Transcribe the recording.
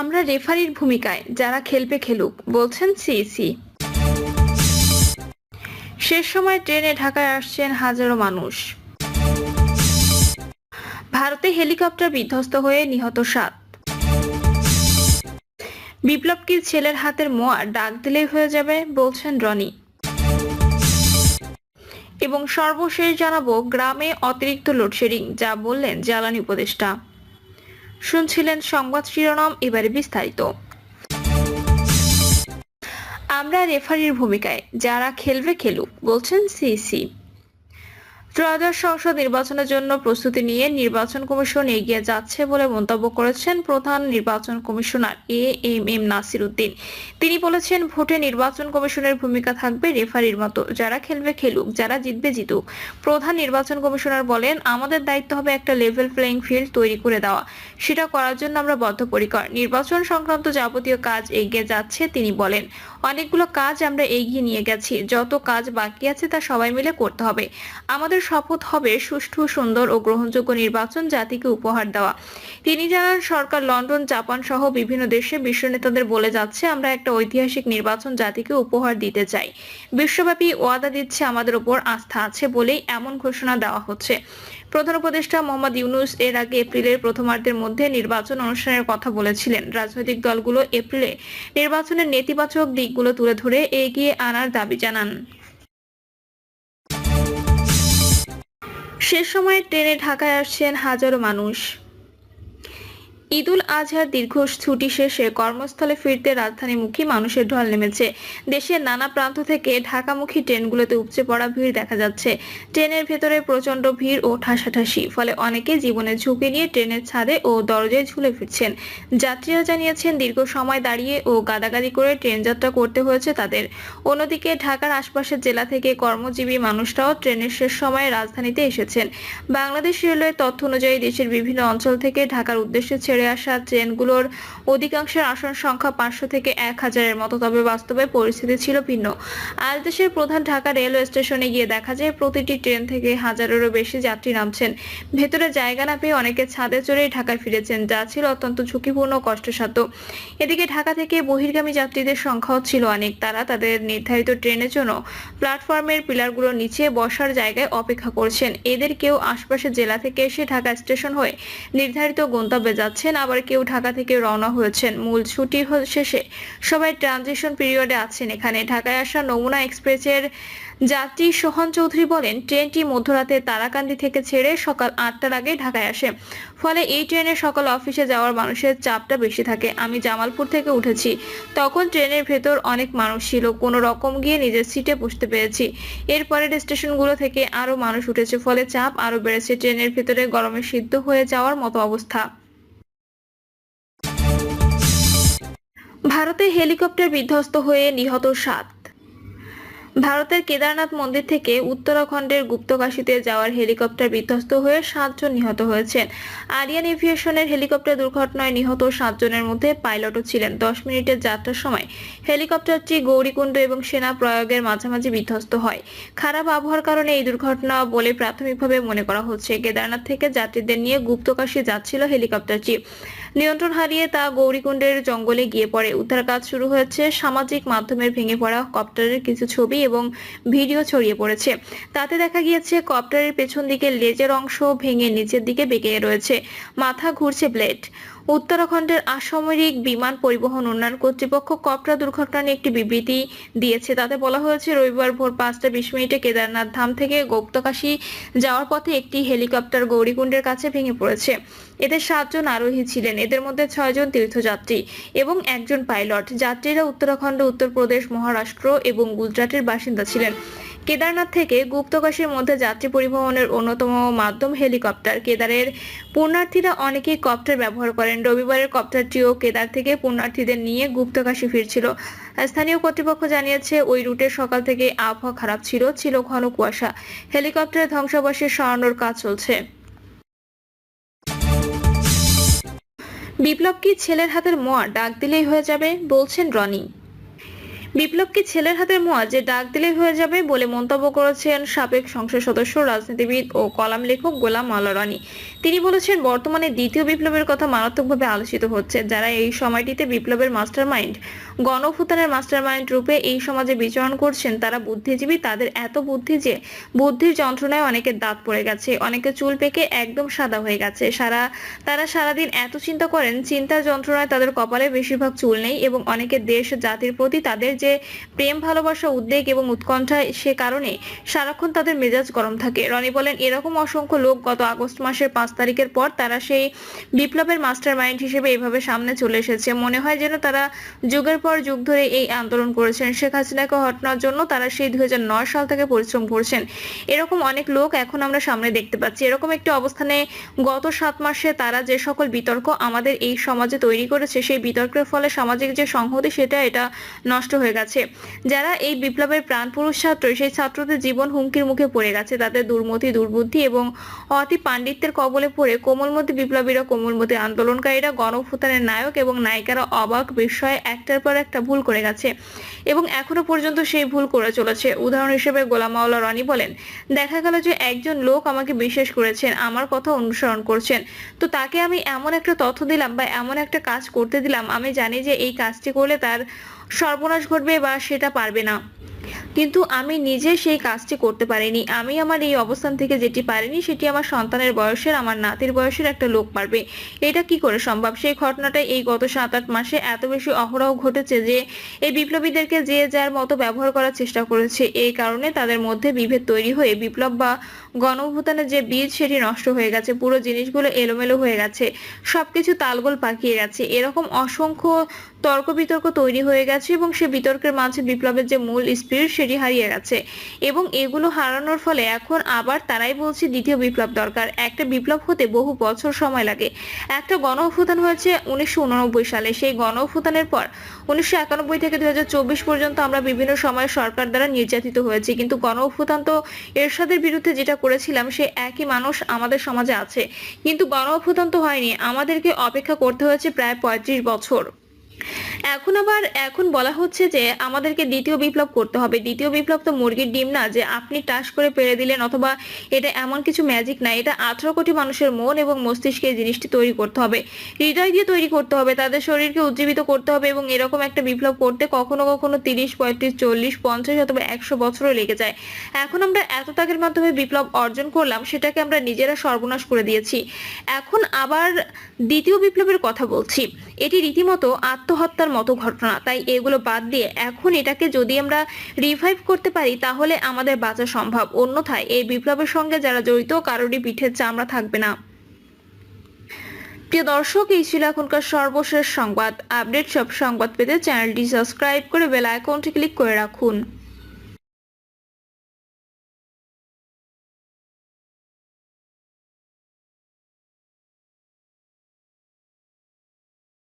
আমরা রেফারির ভূমিকায়, যারা খেলবে খেলুক, বলছেন সিইসি শেষ সময় ট্রেনে ঢাকায় আসছেন হাজারো মানুষ। ভারতে হেলিকপ্টার বিধ্বস্ত হয়ে নিহত সাত। বিপ্লবকে ছেলের হাতের মোয়া ডাক দিলেই হয়ে যাবে, বলছেন রনি। এবং সর্বশেষ জানাব, গ্রামে অতিরিক্ত লোডশেডিং, যা বললেন জ্বালানি উপদেষ্টা। শুনছিলেন সংবাদ শিরোনাম এবারে বিস্তারিত। আমরা রেফারির ভূমিকায় যারা খেলবে খেলুক বলছেন সিসি। ত্রয়োদশ সংসদ নির্বাচনের জন্য প্রস্তুতি নিয়ে নির্বাচন কমিশন এগিয়ে যাচ্ছে বলে মন্তব্য করেছেন প্রধান নির্বাচন commissioner A M M Nasir Uddin. তিনি বলেছেন, ভোটে নির্বাচন কমিশনের ভূমিকা থাকবে রেফারির মতো, যারা খেলবে খেলুক, যারা জিতবে জিতুক। প্রধান নির্বাচন কমিশনার বলেন, আমাদের দায়িত্ব হবে একটা লেভেল প্লেইং ফিল্ড তৈরি করে দেওয়া। সেটা করার জন্য আমরা বদ্ধপরিকর। নির্বাচন সংক্রান্ত যাবতীয় কাজ এগিয়ে যাচ্ছে, তিনি বলেন। অনেকগুলো কাজ আমরা এগিয়ে নিয়ে গেছি, যত কাজ বাকি আছে তা সবাই মিলে করতে হবে। আমাদের শপথ হবে সুষ্ঠু, সুন্দর ও গ্রহণযোগ্য নির্বাচন জাতিকে উপহার দেওয়া। তিনি জানান, সরকার লন্ডন, জাপান সহ বিভিন্ন দেশে বিশ্ব নেতাদের বলে যাচ্ছে, আমরা একটা ঐতিহাসিক নির্বাচন জাতিকে উপহার দিতে চাই। বিশ্বব্যাপী ওয়াদা দিচ্ছে, আমাদের উপর আস্থা আছে বলেই এমন ঘোষণা দেওয়া হচ্ছে। প্রধান উপদেষ্টা মোহাম্মদ ইউনুস এর আগে এপ্রিলের প্রথমার্ধের মধ্যে নির্বাচন অনুষ্ঠানের কথা বলেছিলেন। রাজনৈতিক দলগুলো এপ্রিলে নির্বাচনের নেতিবাচক দিকগুলো তুলে ধরে এগিয়ে আনার দাবি জানান। শেষ সময় ট্রেনে ঢাকায় আসছেন হাজারো মানুষ। ঈদুল আজহার দীর্ঘ ছুটি শেষে কর্মস্থলে ফিরতে রাজধানীমুখী মানুষের ঢল নেমেছে। দেশের নানা প্রান্ত থেকে ঢাকামুখী ট্রেনগুলোতে উপচে পড়া ভিড় দেখা যাচ্ছে। ট্রেনের ভেতরে প্রচণ্ড ভিড় ও ঠাসাঠাসি, ফলে অনেকে জীবনের ঝুঁকি নিয়ে ট্রেনের ছাদে ও দরজায় ঝুলে ফিরছেন। যাত্রীরা জানিয়েছেন, দীর্ঘ সময় দাঁড়িয়ে ও গাদাগাদি করে ট্রেন যাত্রা করতে হয়েছে তাদের। অন্যদিকে ঢাকার আশপাশের জেলা থেকে কর্মজীবী মানুষরাও ট্রেনের শেষ সময়ে রাজধানীতে এসেছেন। বাংলাদেশ রেলওয়ের তথ্য অনুযায়ী দেশের বিভিন্ন অঞ্চল থেকে ঢাকার উদ্দেশ্যে ছেড়ে আসা ট্রেনগুলোর অধিকাংশের আসন সংখ্যা পাঁচশো থেকে এক হাজারের মতো, তবে বাস্তবে পরিস্থিতি ছিল ভিন্ন। আজ দেশের প্রধান ঢাকা রেলওয়ে স্টেশনে গিয়ে দেখা যায়, প্রতিটি ট্রেন থেকে হাজারেরও বেশি যাত্রী নামছেন। ভেতরে জায়গা না পেয়ে অনেকে ছাদে চড়েই ঢাকায় ফিরেছেন, যা ছিল অত্যন্ত ঝুঁকিপূর্ণ কষ্টসাধ্য। এদিকে ঢাকা থেকে বহির্গামী যাত্রীদের সংখ্যাও ছিল অনেক। তারা তাদের নির্ধারিত ট্রেনের জন্য প্ল্যাটফর্মের পিলারগুলোর নিচে বসার জায়গায় অপেক্ষা করছেন। এদের কেউ আশপাশের জেলা থেকে এসে ঢাকা স্টেশন হয়ে নির্ধারিত গন্তব্যে যাচ্ছেন আবার কেউ ঢাকা থেকে রওনা হয়েছেন। মূল ছুটির হ- শেষে। সবাই ট্রানজিশন পিরিয়ডে আছেন। এখানে ঢাকায় আসা নমুনা এক্সপ্রেসের যাত্রী সোহান চৌধুরী বলেন, ট্রেনটি মধ্যরাতে তারাকান্দি থেকে ছেড়ে সকাল আটটার আগে ঢাকায় আসে। ফলে এই ট্রেনে সকাল অফিসে যাওয়ার মানুষের চাপটা বেশি থাকে। আমি জামালপুর থেকে উঠেছি। তখন ট্রেনের ভেতর অনেক মানুষ ছিল। কোনো রকম গিয়ে নিজের সিটে বসতে পেরেছি। এরপরের স্টেশনগুলো থেকে আরও মানুষ উঠেছে। ফলে চাপ আরও বেড়েছে। ট্রেনের ভেতরে গরমে সিদ্ধ হয়ে যাওয়ার মতো অবস্থা। ভারতে হেলিকপ্টার বিধ্বস্ত হয়ে নিহত সাত। ভারতের কেদারনাথ মন্দির থেকে উত্তরাখণ্ডের গুপ্তকাশীতে যাওয়ার হেলিকপ্টার বিধ্বস্ত হয়ে সাতজন নিহত হয়েছেন। আরিয়ান এভিয়েশনের হেলিকপ্টার দুর্ঘটনায় নিহত সাতজনের মধ্যে পাইলটও ছিলেন। দশ মিনিটের যাত্রার সময় হেলিকপ্টারটি গৌরীকুণ্ড এবং সেনা প্রয়োগের মাঝামাঝি বিধ্বস্ত হয়। খারাপ আবহাওয়ার কারণে এই দুর্ঘটনা বলে প্রাথমিকভাবে মনে করা হচ্ছে। কেদারনাথ থেকে যাত্রীদের নিয়ে গুপ্তকাশী যাচ্ছিল হেলিকপ্টারটি। নিয়ন্ত্রণ হারিয়ে তা গৌরীকুণ্ডের জঙ্গলে গিয়ে পড়ে। উদ্ধার কাজ শুরু হয়েছে। সামাজিক মাধ্যমের ভেঙে পড়া কপ্টারের কিছু ছবি এবং ভিডিও ছড়িয়ে পড়েছে। তাতে দেখা গিয়েছে, কপ্টারের পেছন দিকে লেজের অংশ ভেঙে নিচের দিকে বেঁকে রয়েছে। মাথা ঘুরছে ব্লেড। উত্তরাখণ্ডের আসামরিক বিমান পরিবহন উন্নয়ন কর্তৃপক্ষ কপটা দুর্ঘটনা নিয়ে একটি বিবৃতি দিয়েছে। তাতে বলা হয়েছে, রবিবার ভোর পাঁচটা বিশ মিনিটে কেদারনাথ ধাম থেকে গুপ্তকাশী যাওয়ার পথে একটি হেলিকপ্টার গৌরীকুণ্ডের কাছে ভেঙে পড়েছে। এতে সাতজন আরোহী ছিলেন। এদের মধ্যে ছয়জন তীর্থযাত্রী এবং একজন পাইলট। যাত্রীরা উত্তরাখণ্ড, উত্তরপ্রদেশ, মহারাষ্ট্র এবং গুজরাটের বাসিন্দা ছিলেন। কেদারনাথ থেকে গুপ্তকাশীর মধ্যে যাত্রী পরিবহনের অন্যতম মাধ্যম হেলিকপ্টার। কেদারের পুণ্যার্থীরা অনেকেই কপ্টার ব্যবহার করেন। রবিবারের কপ্টারটিও কেদার থেকে পুণ্যার্থীদের নিয়ে গুপ্তকাশী ফিরছিল। স্থানীয় কর্তৃপক্ষ জানিয়েছে, ওই রুটে সকাল থেকে আবহাওয়া খারাপ ছিল ছিল ঘন কুয়াশা। হেলিকপ্টারের ধ্বংসাবশেষ সরানোর কাজ চলছে। বিপ্লব কি ছেলের হাতের মোয়া? ডাক দিলেই হয়ে যাবে, বলছেন রনি। বিপ্লব কি ছেলের হাতের মোয়া যে ডাক দিলেই হয়ে যাবে বলে মন্তব্য করেছেন সাবেক সংসদ সদস্য, রাজনীতিবিদ ও কলাম লেখক গোলাম মাওলা রানী তিনি বলেছেন, বর্তমানে দ্বিতীয় বিপ্লবের কথা মারাত্মকভাবে আলোচিত হচ্ছে। যারা এই সময়টিতে বিপ্লবের মাস্টারমাইন্ড গণভুতানের মাস্টারমাইন্ড রূপে এই সমাজে বিচরণ করছেন, তারা বুদ্ধিজীবী, তাদের এত বুদ্ধি যে বুদ্ধির যন্ত্রণায় অনেকের দাঁত পড়ে গেছে অনেকে চুল পেকে একদম সাদা হয়ে গেছে। সারা, তারা সারাদিন এত চিন্তা করেন, চিন্তার যন্ত্রণায় তাদের কপালে বেশিরভাগ চুল নেই এবং অনেকে দেশ জাতির প্রতি তাদের যে প্রেম, ভালোবাসা, উদ্বেগ এবং উৎকণ্ঠা সে কারণে সারাক্ষণ তাদের মেজাজ গরম থাকে। রনি বলেন, এরকম অসংখ্য লোক গত আগস্ট মাসের পাঁচ তারিখের পর তারা সেই বিপ্লবের মাস্টার মাইন্ড হিসেবে এভাবে সামনে চলে এসেছে। মনে হয় যেন তারা যুগের পর যুগ ধরে এই আন্দোলন করেছেন। শেখ হাসিনাকে হটানোর জন্য তারা সেই দুই হাজার নয় সাল থেকে পরিশ্রম করছেন। এরকম অনেক লোক এখন আমরা সামনে দেখতে পাচ্ছি। এরকম একটি অবস্থানে গত সাত মাসে তারা যে সকল বিতর্ক আমাদের এই সমাজে তৈরি করেছে, সেই বিতর্কের ফলে সামাজিক যে সংহতি, সেটা এটা নষ্ট হয়ে গেছে। যারা এই বিপ্লবের প্রাণপুরুষ ছাত্র সেই ছাত্রদের জীবন হুমকির মুখে পড়ে গেছে। তাদের দুর্মতি, দুর্বুদ্ধি এবং অতি পাণ্ডিত্যের কবলে পড়ে কোমলমতি বিপ্লবীরা, কোমলমতি আন্দোলনকারীরা গণভুতানের নায়ক এবং নায়িকারা অবাক বিস্ময়ে একটার পর একটা ভুল করে গেছে এবং এখনও পর্যন্ত সেই ভুল করে চলেছে। উদাহরণ হিসেবে গোলাম মাওলা রনি বলেন, দেখা গেল যে একজন লোক আমাকে বিশ্বাস করেছেন, আমার কথা অনুসরণ করছেন। তো তাকে আমি এমন একটা তথ্য দিলাম বা এমন একটা কাজ করতে দিলাম, আমি জানি যে এই কাজটি করলে তার সর্বনাশ ঘটবে বা সেটা পারবে না। কিন্তু আমি নিজে সেই কাজটি করতে পারিনি। আমি আমার এই অবস্থান থেকে যেটি পারিনি, সেটি আমার সন্তানের বয়সের, আমার নাতির বয়সের একটা লোক পারবে। এটা কি করে সম্ভব? সেই ঘটনাটা এই গত সাত আট মাসে এত বেশি অহরহ ঘটেছে যে, এই বিপ্লবীদেরকে যে যার মতো ব্যবহার করার চেষ্টা করেছে, এই কারণে তাদের মধ্যে বিভেদ তৈরি হয়ে বিপ্লব বা গণভূতানের যে বীজ, সেটি নষ্ট হয়ে গেছে। পুরো জিনিসগুলো এলোমেলো হয়ে গেছে। সবকিছু তালগোল পাকিয়ে গেছে। এরকম অসংখ্য তর্ক বিতর্ক তৈরি হয়ে গেছে এবং সে বিতর্কের মাঝে বিপ্লবের যে মূল স্পিরিট সেটি হারিয়ে গেছে। এবং এগুলো হারানোর ফলে এখন আবার তারাই বলছে দ্বিতীয় বিপ্লব দরকার। একটা বিপ্লব হতে বহু বছর সময় লাগে। একটা গণ অভ্যুত্থান হয়েছে উনিশশো সালে। সেই গণ অভ্যুত্থানের পর উনিশশো একানব্বই থেকে দু হাজার চব্বিশ পর্যন্ত আমরা বিভিন্ন সময় সরকার দ্বারা নির্যাতিত হয়েছি। কিন্তু গণ অভ্যুত্থান তো এরশাদের বিরুদ্ধে যেটা করেছিলাম, সে একই মানুষ আমাদের সমাজে আছে। কিন্তু গণ অভ্যুত্থান তো হয়নি। আমাদেরকে অপেক্ষা করতে হয়েছে প্রায় পঁয়ত্রিশ বছর। এখন আবার, এখন বলা হচ্ছে যে আমাদেরকে দ্বিতীয় বিপ্লব করতে হবে। দ্বিতীয় বিপ্লব তো মুরগির ডিম না, যে আপনি টাস করে পেরে দিলেন অথবা এটা এমন কিছু ম্যাজিক না, এটা আঠারো কোটি মানুষের মন এবং মস্তিষ্কে জিনিসটি তৈরি করতে হবে। হৃদয় দিয়ে তৈরি করতে হবে, তাদের শরীরকে উজ্জীবিত করতে হবে এবং এরকম একটা বিপ্লব করতে কখনো কখনো তিরিশ, পঁয়ত্রিশ, চল্লিশ, পঞ্চাশ অথবা একশো বছরও লেগে যায়। এখন আমরা এত তাগের মাধ্যমে বিপ্লব অর্জন করলাম, সেটাকে আমরা নিজেরা সর্বনাশ করে দিয়েছি। এখন আবার দ্বিতীয় বিপ্লবের কথা বলছি। এটি রীতিমতো আত্মহত্যার মতো ঘটনা। তাই এগুলো বাদ দিয়ে এখন এটাকে যদি আমরা রিভাইভ করতে পারি, তাহলে আমাদের বাঁচা সম্ভব। অন্যথায় এই বিপ্লবের সঙ্গে যারা জড়িত, কারোরই পিঠের চামড়া থাকবে না। প্রিয় দর্শক, এই ছিল এখনকার সর্বশেষ সংবাদ। আপডেট সব সংবাদ পেতে চ্যানেলটি সাবস্ক্রাইব করে বেল আইকনটি ক্লিক করে রাখুন।